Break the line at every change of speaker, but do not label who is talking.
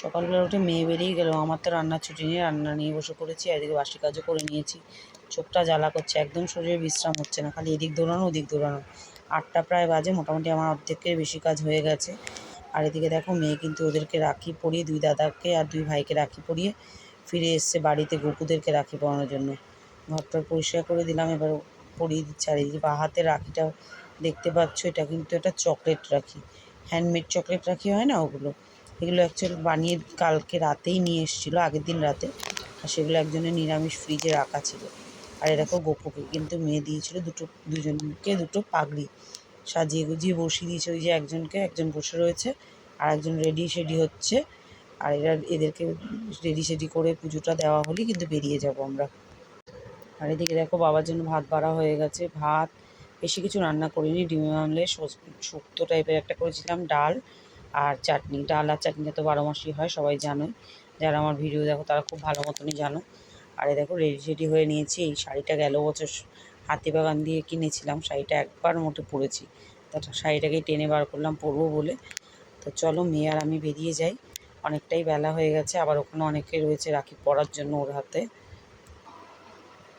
সকালবেলা উঠে মেয়ে বেরিয়ে গেল। আমার তো রান্নার ছুটি নিয়ে রান্না নিয়ে বসে পড়েছি, এদিকে বাসি কাজও করে নিয়েছি। চোখটা জ্বালা করছে, একদম শরীরে বিশ্রাম হচ্ছে না, খালি এদিক দৌড়ানো, ওদিক দৌড়ানো। আটটা প্রায় বাজে, মোটামুটি আমার অর্ধেকের বেশি কাজ হয়ে গেছে। আর এদিকে দেখো, মেয়ে কিন্তু ওদেরকে রাখি পরিয়ে, দুই দাদাকে আর দুই ভাইকে রাখি পরিয়ে ফিরে এসছে বাড়িতে গপুদেরকে রাখি পরানোর জন্য। ঘরটা পরিষ্কার করে দিলাম, এবার পরিয়ে দিচ্ছে। আর এই যে বা হাতে রাখিটা দেখতে পাচ্ছ, এটা কিন্তু একটা চকলেট রাখি। হ্যান্ডমেড চকলেট রাখি হয় না ওগুলো? এগুলো অ্যাকচুয়ালি বানিয়ে কালকে রাতেই নিয়ে এসেছিল, আগের দিন রাতে। আর সেগুলো একজনের নিরামিষ ফ্রিজে রাখা ছিল। আর এরকম গোপুকে, কিন্তু মেয়ে দিয়েছিল দুটো, দুজনকে দুটো পাগড়ি সাজিয়ে গুজিয়ে বসিয়ে দিয়েছে ওই যে একজনকে, একজন বসে রয়েছে, আর একজন রেডি সেডি হচ্ছে। আর এরা, এদেরকে রেডি সেডি করে পুজোটা দেওয়া হলেই কিন্তু বেরিয়ে যাব আমরা। আর এদিকে দেখো বাবার জন্য ভাত বাড়া হয়ে গেছে। ভাত, বেশি কিছু রান্না করিনি। ডিমের আমলে শুক্তো টাইপের একটা করেছিলাম, ডাল। আর চাটনি, ডাল আর চাটনিটা তো বারো মাসই হয়, সবাই জানোই। যারা আমার ভিডিও দেখো, তারা খুব ভালো মতনই জানো। আর এই দেখো রেডি সেডি হয়ে নিয়েছি। এই শাড়িটা গেল বছর হাতিবাগান দিয়ে কিনেছিলাম, শাড়িটা একবার মোটে পরেছি। তা শাড়িটাকেই টেনে বার করলাম পরবো বলে। তো চলো, মেয়ে আর আমি বেরিয়ে যাই। অনেকটাই বেলা হয়ে গেছে, আবার ওখানে অনেকে রয়েছে রাখি পরার জন্য ওর হাতে।